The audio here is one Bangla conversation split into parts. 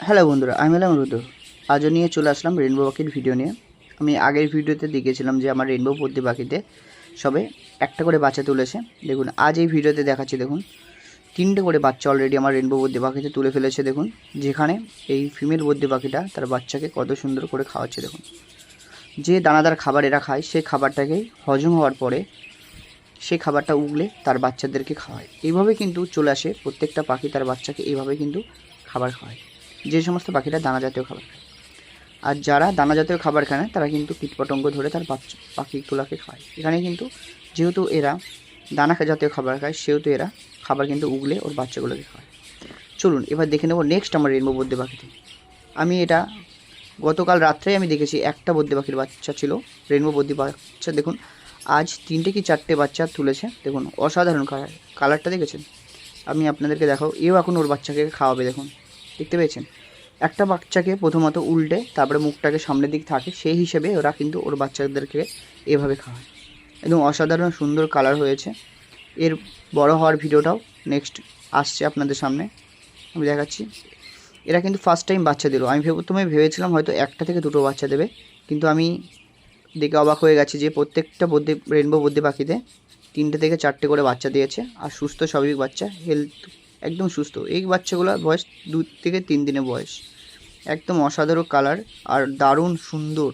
হ্যালো বন্ধুরা, আমি এলাম রুদ্র। আজও নিয়ে চলে আসলাম রেনবো পাখির ভিডিও নিয়ে। আমি আগের ভিডিওতে দেখিয়েছিলাম যে আমার রেনবো পদ্মী পাখিতে সবে একটা করে বাচ্চা তুলেছে। দেখুন, আজ এই ভিডিওতে দেখাচ্ছি, দেখুন, তিনটে করে বাচ্চা অলরেডি আমার রেনবো বদ্যি পাখিতে তুলে ফেলেছে, দেখুন, যেখানে এই ফিমেল বদ্যি পাখিটা তার বাচ্চাকে কত সুন্দর করে খাওয়াচ্ছে, দেখুন। যে দানাদার খাবার এরা খায় সেই খাবারটাকে হজম হওয়ার পরে সেই খাবারটা উগলে তার বাচ্চাদেরকে খাওয়ায়। এইভাবে কিন্তু চলে আসে, প্রত্যেকটা পাখি তার বাচ্চাকে এইভাবে কিন্তু খাবার খাওয়ায়। যে সমস্ত পাখিরা দানা জাতীয় খাবার আর যারা দানা জাতীয় খাবার খায় তারা কিন্তু কীটপতঙ্গ ধরে তার পাখিগুলোকে খায়। এখানে কিন্তু যেহেতু এরা দানা জাতীয় খাবার খায়, সেহেতু এরা খাবার কিন্তু উগলে ওর বাচ্চাগুলোকে খায়। চলুন, এবার দেখে নেব নেক্সট আমার রেনবো বদ্যে পাখিতে আমি এটা গতকাল রাত্রে আমি দেখেছি, একটা বদ্যে পাখির বাচ্চা ছিল রেনবো বদ্যি বাচ্চা। দেখুন, আজ তিনটে কি চারটে বাচ্চা তুলেছে। দেখুন, অসাধারণ কালার কালারটা দেখেছেন? আমি আপনাদেরকে দেখাও এও এখন ওর বাচ্চাকে খাওয়াবে, দেখুন। দেখতে পেয়েছেন। একটা বাচ্চাকে প্রথমত উল্টে, তারপরে মুখটাকে সামনের দিক থাকে, সেই হিসেবে ওরা কিন্তু ওর বাচ্চাদেরকে এভাবে খাওয়ায়। একদম অসাধারণ সুন্দর কালার হয়েছে। এর বড় হওয়ার ভিডিওটাও নেক্সট আসছে আপনাদের সামনে। আমি দেখাচ্ছি। এরা কিন্তু ফার্স্ট টাইম বাচ্চা দিল। আমি প্রথমে ভেবেছিলাম হয়তো একটা থেকে দুটো বাচ্চা দেবে, কিন্তু আমি দেখে অবাক হয়ে গেছে যে প্রত্যেকটা বদ্যি রেনবো বদ্যি পাখিতে তিনটে থেকে চারটে করে বাচ্চা দিয়েছে। আর সুস্থ স্বাভাবিক বাচ্চা হেলথ একদম সুস্থ। এই বাচ্চাগুলোর বয়স দু থেকে তিন দিনের বয়স। একদম অসাধারণ কালার আর দারুণ সুন্দর।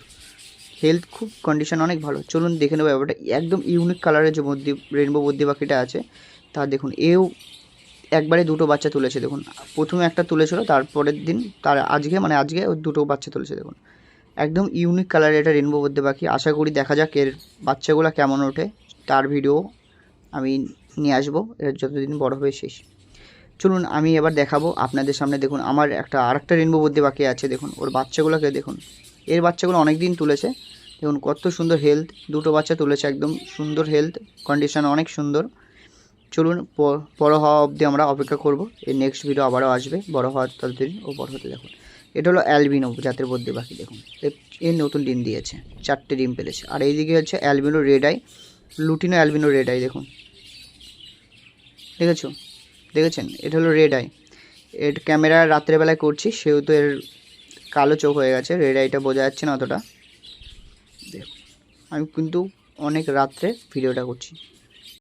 হেলথ খুব কন্ডিশন অনেক ভালো। চলুন দেখে নেব ব্যাপারটা। একদম ইউনিক কালারের যে বদ্যি রেনবো বদ্যি পাখিটা আছে, তা দেখুন। এও একবারে দুটো বাচ্চা তুলেছে, দেখুন। প্রথমে একটা তুলেছিল, তারপরের দিন তার আজকে মানে আজকে ও দুটো বাচ্চা তুলেছে, দেখুন। একদম ইউনিক কালারের এটা রেনবো বদ্যি পাখি। আশা করি দেখা যাক এর বাচ্চাগুলো কেমন ওঠে। তার ভিডিও আমি নিয়ে আসব। এর যতদিন বড় হবে শেষ। চলুন আমি এবার দেখাবো। আপনাদের সামনে দেখুন, আমার একটা, আরেকটা রেনবো বদ্যি বাকি আছে, দেখুন, ওর বাচ্চাগুলোকে দেখুন। এর বাচ্চাগুলো অনেক দিন তুলেছে। দেখুন, কত সুন্দর হেলথ দুটো বাচ্চা তুলেছে একদম, সুন্দর হেলথ কন্ডিশন অনেক সুন্দর। চলুন বড় হওয়া অবধি আমরা অপেক্ষা করব। এর নেক্সট ভিডিও আবারও আসবে, বড় হওয়ার ততদিন ও বড় হতে দেখুন এটা হলো অ্যালবিনো জাতের বদ্যি পাখি দেখুন। এর- নতুন ডিম দিয়েছে, চারটে ডিম পেলেছে। আর এইদিকে হচ্ছে albino red eye lutino albino red eye দেখুন। দেখেছ? দেখেছেন? এটা হলো রেড আই এর ক্যামেরা রাত্রেবেলায় করছি, সেহেতু এর কালো চোখ হয়ে গেছে রেড আইটা বোঝা যাচ্ছে না অতটা। দেখ আমি কিন্তু অনেক রাত্রে ভিডিওটা করছি।